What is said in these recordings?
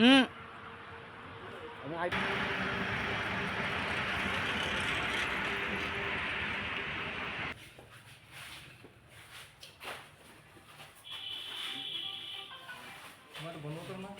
হুম আমি আই আমার বন্ধ করো না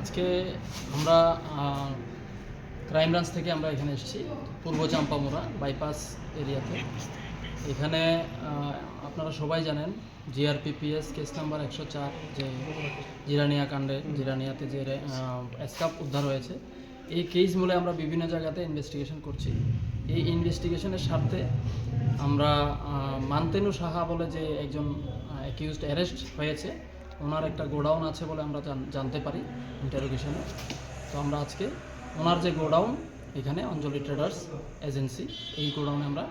আজকে আমরা ক্রাইম ব্রাঞ্চ থেকে আমরা এখানে এসেছি পূর্ব চাম্পামোড়া বাইপাস এরিয়াতে এখানে আপনারা সবাই জানেন জিআরপিপিএস কেস নাম্বার একশো চার, যে জিরানিয়া কাণ্ডে, জিরানিয়াতে যে স্কাপ উদ্ধার হয়েছে। এই কেস মূলে আমরা বিভিন্ন জায়গাতে ইনভেস্টিগেশন করছি। এই ইনভেস্টিগেশনের স্বার্থে আমরা মান্তেনু সাহা বলে যে একজন অ্যাকিউজড অ্যারেস্ট হয়েছে। ওনার একটা গোডাউন আছে বলে আমরা জান- জানতে পারি ইন্টারোগেশনে তো আমরা আজকে ওনার যে গোডাউন, এখানে অঞ্জলি ট্রেডার্স এজেন্সি, এই গোডাউনে আমরা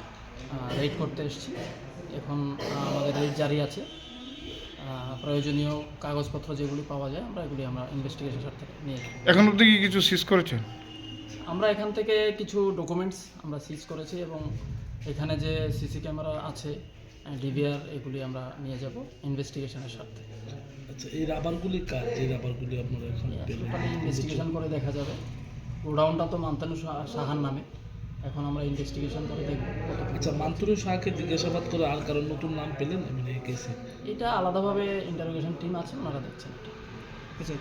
রেড করতে এসেছি। এখন আমাদের রেড জারি আছে। প্রয়োজনীয় কাগজপত্র যেগুলি পাওয়া যায় আমরা এগুলি আমরা ইনভেস্টিগেশন স্বার্থে নিয়ে যাই। এখন অব্দি কি কিছু সিজ করেছেন? আমরা এখান থেকে কিছু ডকুমেন্টস আমরা সিজ করেছি এবং এখানে যে সিসি ক্যামেরা আছে ডিভিআর এগুলি আমরা নিয়ে যাব ইনভেস্টিগেশনের স্বার্থে। আচ্ছা এই রাবারগুলি কার? যে রাবারগুলি আপনারা এখন ইনভেস্টিগেশন করে দেখা যাবে। গোডাউনটা তো মান্তানু সাহা- সাহার নামে। এখন আমরা ইনভেস্টিগেশন করে দেখব। আচ্ছা মান্তুরু শাহকে জিজ্ঞাসাবাদ করে আর কারণ নতুন নাম পেলেন আমি কেসে এটা আলাদাভাবে ইন্টারোগেশন টিম আছে ওনারা দেখছেন এটা